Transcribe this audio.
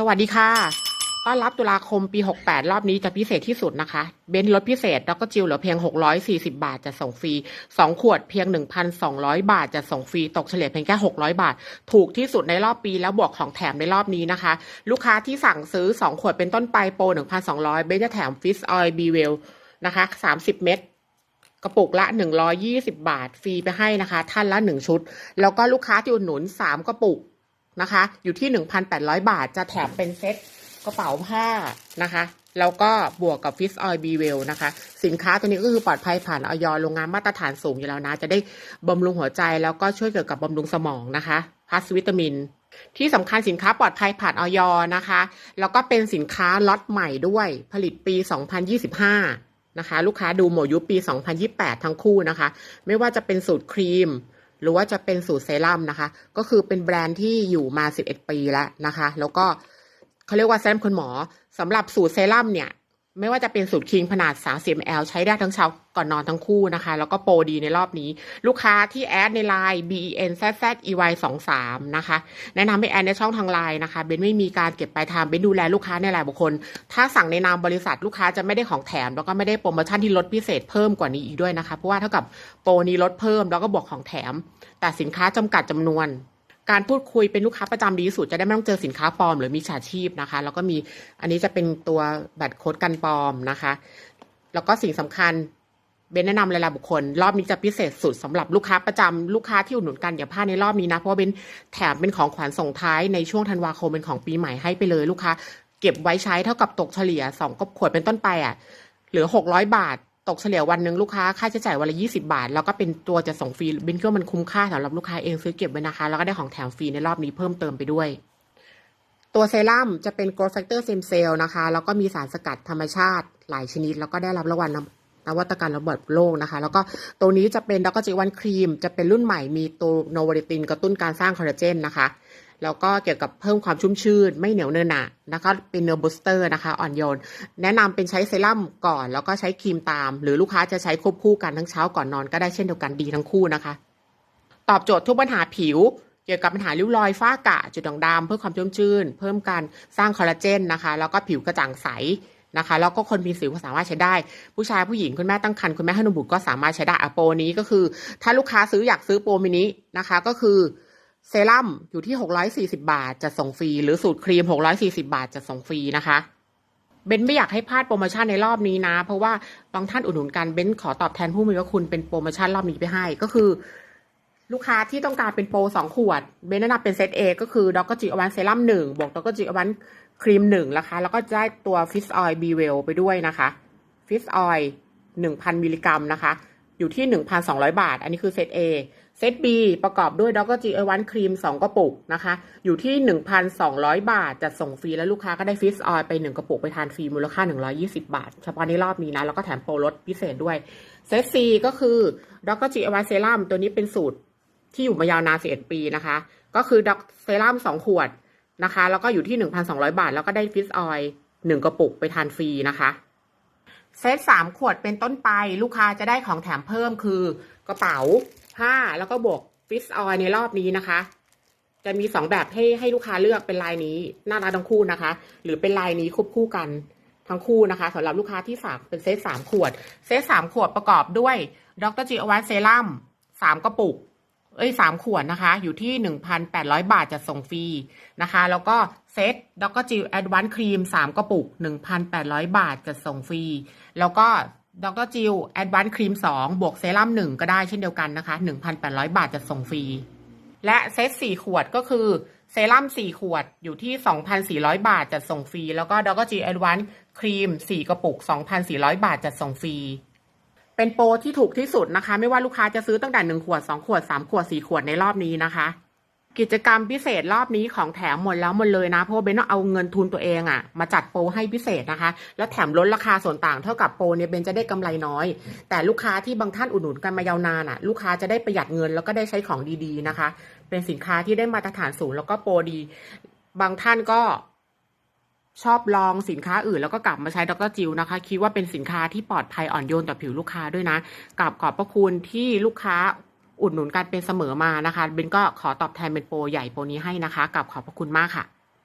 สวัสดีค่ะ ต้อนรับตุลาคมปี 68 รอบนี้จะพิเศษที่สุดนะคะ เบนซ์ลดพิเศษแล้วก็จิวเหลือเพียง 640 บาทจะส่งฟรี 2 ขวดเพียง 1,200 บาทจะส่งฟรี ตกเฉลี่ยเพียงแค่ 600 บาท ถูกที่สุดในรอบปีแล้วบวกของแถมในรอบนี้นะคะ ลูกค้าที่สั่งซื้อ 2 ขวดเป็นต้นไปโปร 1,200 เบนซ์จะแถมฟิสออยล์บีเวลนะคะ 30 เม็ดกระปุกละ 120 บาท ฟรีไปให้นะคะ ท่านละ 1 ชุด แล้วก็ลูกค้าที่อุดหนุน 3 กระปุก นะคะ อยู่ที่ 1,800 บาทจะแถมเป็นเซ็ตกระเป๋าผ้านะคะ แล้วก็บวกกับฟิสออยล์บีเวลนะคะ สินค้าตัวนี้ก็คือปลอดภัยผ่านออยโรงงานมาตรฐานสูงอยู่แล้วนะ จะได้บำรุงหัวใจแล้วก็ช่วยเกี่ยวกับบำรุงสมองนะคะพัสวิตามิน ที่สำคัญสินค้าปลอดภัยผ่านออยนะคะ แล้วก็เป็นสินค้าล็อตใหม่ด้วย ผลิตปี 2025 นะคะ ลูกค้าดูหมดยุคปี 2028 ทั้งคู่นะคะ ไม่ว่าจะเป็นสูตรครีม หรือว่าจะเป็นสูตรเซรั่มนะคะ ก็คือเป็นแบรนด์ที่อยู่มา 11 ปีแล้วนะคะ แล้วก็เขาเรียกว่าเซรั่มคุณหมอสำหรับสูตรเซรั่มเนี่ย ไม่ว่าจะเป็นสูตรคิงขนาด 30 ml ใช้ได้ทั้งเช้าก่อนนอนทั้งคู่นะคะ แล้วก็โปรดีในรอบนี้ ลูกค้าที่แอดในไลน์ ben z z e y 2 3นะคะ แนะนำให้แอดในช่องทางไลน์นะคะ เบนไม่มีการเก็บปลายทาง เบนดูแลลูกค้าในรายบุคคล ถ้าสั่งในนามบริษัทลูกค้าจะไม่ได้ของแถม แล้วก็ไม่ได้โปรโมชั่นที่ลดพิเศษเพิ่มกว่านี้อีกด้วยนะคะ เพราะว่าเท่ากับโปรนี้ลดเพิ่มแล้วก็บวกของแถม แต่สินค้าจำกัดจำนวน การพูดคุยเป็นลูกค้าประจำดีที่สุดจะได้ไม่ต้องเจอสินค้าปลอม หรือมีฉาชีพนะคะ แล้วก็มีอันนี้จะเป็นตัวแบตโค้ดกันปลอมนะคะ แล้วก็สิ่งสำคัญเบนแนะนำรายละบุคคล รอบนี้จะพิเศษสุดสำหรับลูกค้าประจำลูกค้าที่อุดหนุนกันอย่าพลาดในรอบนี้นะ เพราะว่าเบนแถมเป็นของขวัญส่งท้ายในช่วงธันวาคมเป็นของปีใหม่ให้ไปเลยลูกค้า เก็บไว้ใช้เท่ากับตกเฉลี่ยสองกขวดเป็นต้นไปอะเหลือหกร้อยบาท ตกเฉลี่ยวันหนึ่งลูกค้าค่าใช้จ่ายวันละยี่สิบาท แล้วก็เป็นตัวจะส่งฟรีเบนเคิดว่ามันคุ้มค่าสำหรับลูกค้าเองซื้อเก็บไว้นะคะ แล้วก็ได้ของแถมฟรีในรอบนี้เพิ่มเติมไปด้วย ตัวเซรั่มจะเป็น growth factor stem cell นะคะ แล้วก็มีสารสกัดธรรมชาติหลายชนิด แล้วก็ได้รับรางวัลนวัตกรรมระเบิดโลกนะคะ แล้วก็ตัวนี้จะเป็นดรจิวันครีม จะเป็นรุ่นใหม่มีตัวโนวาริตินกระตุ้นการสร้างคอลลาเจนนะคะ แล้วก็เกี่ยวกับเพิ่มความชุ่มชื่น ไม่เหนียวเนินหนะนะคะ เป็นเนื้อบูสเตอร์นะคะอ่อนโยน แนะนำเป็นใช้เซรั่มก่อน แล้วก็ใช้ครีมตาม หรือลูกค้าจะใช้ควบคู่กันทั้งเช้าก่อนนอนก็ได้เช่นเดียวกันดีทั้งคู่นะคะ ตอบโจทย์ทุกปัญหาผิวเกี่ยวกับปัญหาริ้วรอยฝ้ากระจุดด่างดำเพิ่มความชุ่มชื่น เพิ่มการสร้างคอลลาเจนนะคะ แล้วก็ผิวกระจ่างใสนะคะ แล้วก็คนมีสิวก็สามารถใช้ได้ ผู้ชายผู้หญิงคุณแม่ตั้งครรภ์คุณแม่ให้นมบุตรก็สามารถใช้ได้อะโปรนี้ก็คือ ถ้าลูกค้าซื้ออยากซื้อโปรมินินะคะก็คือ เซรั่มอยู่ที่ 640 บาทจะส่งฟรี หรือสูตรครีม 640 บาทจะส่งฟรีนะคะเบนไม่อยากให้พลาดโปรโมชั่นในรอบนี้นะ เพราะว่าบางท่านอุดหนุนกันเบนขอตอบแทนผู้มีพระคุณเป็นโปรโมชั่นรอบนี้ไปให้ ก็คือ ลูกค้าที่ต้องการเป็นโปรสองขวด เบนแนะนำเป็นเซตเอก็คือดอกจิอวันเซรั่มหนึ่งบวกดอกจิอวันครีมหนึ่งนะคะ แล้วก็ได้ตัวฟิสออยล์บีเวลไปด้วยนะคะฟิสออยล์หนึ่งพันมิลลิกรัมนะคะ อยู่ที่หนึ่งพันสองร้อยบาท อันนี้คือเซตเอเซตบีประกอบด้วยดอกจิอวันครีมสองกระปุกนะคะ อยู่ที่หนึ่งพันสองร้อยบาทจะส่งฟรีแล้วลูกค้าก็ได้ฟิสออยล์ไปหนึ่งกระปุกไปทานฟรีมูลค่าหนึ่งร้อยี่สิบาท เฉพาะในรอบนี้นะ แล้วก็แถมโปรลดพิเศษด้วย เซตซีก็คือดอกจิอวันเซรั่มตัวนี้เป็นสูตรที่อยู่มายาวนาน11 ปีนะคะ ก็คือด็อกเซรั่ม2 ขวดนะคะ แล้วก็อยู่ที่ 1,200 บาท แล้วก็ได้ฟิสออยล์1กระปุกไปทานฟรีนะคะ เซต3ขวดเป็นต้นไปลูกค้าจะได้ของแถมเพิ่มคือกระเป๋าผ้าแล้วก็บวกฟิสออยในรอบนี้นะคะ จะมี2แบบให้ให้ลูกค้าเลือกเป็นลายนี้น่ารักทั้งคู่นะคะ หรือเป็นลายนี้ควบคู่กันทั้งคู่นะคะสำหรับลูกค้าที่ฝากเป็นเซต3ขวด เซต3ขวดประกอบด้วยดรจิอวันเซรั่ม3กระปุก เอ้ยสามขวดนะคะ อยู่ที่หนึ่งพันแปดร้อยบาทจะส่งฟรีนะคะ แล้วก็เซตด็อกเกอร์จิลแอดวานซ์ครีมสามกระปุกหนึ่งพันแปดร้อยบาทจะส่งฟรี แล้วก็ด็อกเกอร์จิลแอดวานซ์ครีมสองบวกเซรั่มหนึ่งก็ได้เช่นเดียวกันนะคะหนึ่งพันแปดร้อยบาทจะส่งฟรี และเซตสี่ขวดก็คือเซรั่มสี่ขวดอยู่ที่สองพันสี่ร้อยบาทจะส่งฟรี แล้วก็ด็อกเกอร์จิลแอดวานซ์ครีมสี่กระปุกสองพันสี่ร้อยบาทจะส่งฟรี เป็นโปรที่ถูกที่สุดนะคะ ไม่ว่าลูกค้าจะซื้อตั้งแต่หนึ่งขวดสองขวดสามขวดสี่ขวดในรอบนี้นะคะ กิจกรรมพิเศษรอบนี้ของแถมหมดแล้วหมดเลยนะ เพราะเบนต้องเอาเงินทุนตัวเองอะมาจัดโปรให้พิเศษนะคะ แล้วแถมลดราคาส่วนต่างเท่ากับโปรเนี่ยเบนจะได้กำไรน้อย แต่ลูกค้าที่บางท่านอุดหนุนกันมายาวนานอะลูกค้าจะได้ประหยัดเงินแล้วก็ได้ใช้ของดีๆนะคะ เป็นสินค้าที่ได้มาตรฐานสูงแล้วก็โปรดี บางท่านก็ ชอบลองสินค้าอื่นแล้วก็กลับมาใช้ดรจิวนะคะ คิดว่าเป็นสินค้าที่ปลอดภัยอ่อนโยนต่อผิวลูกค้าด้วยนะกลับขอบพระคุณที่ลูกค้าอุดหนุนกันเป็นเสมอมานะคะเบนก็ขอตอบแทนเป็นโปรใหญ่โปรนี้ให้นะคะกลับขอบพระคุณมากค่ะ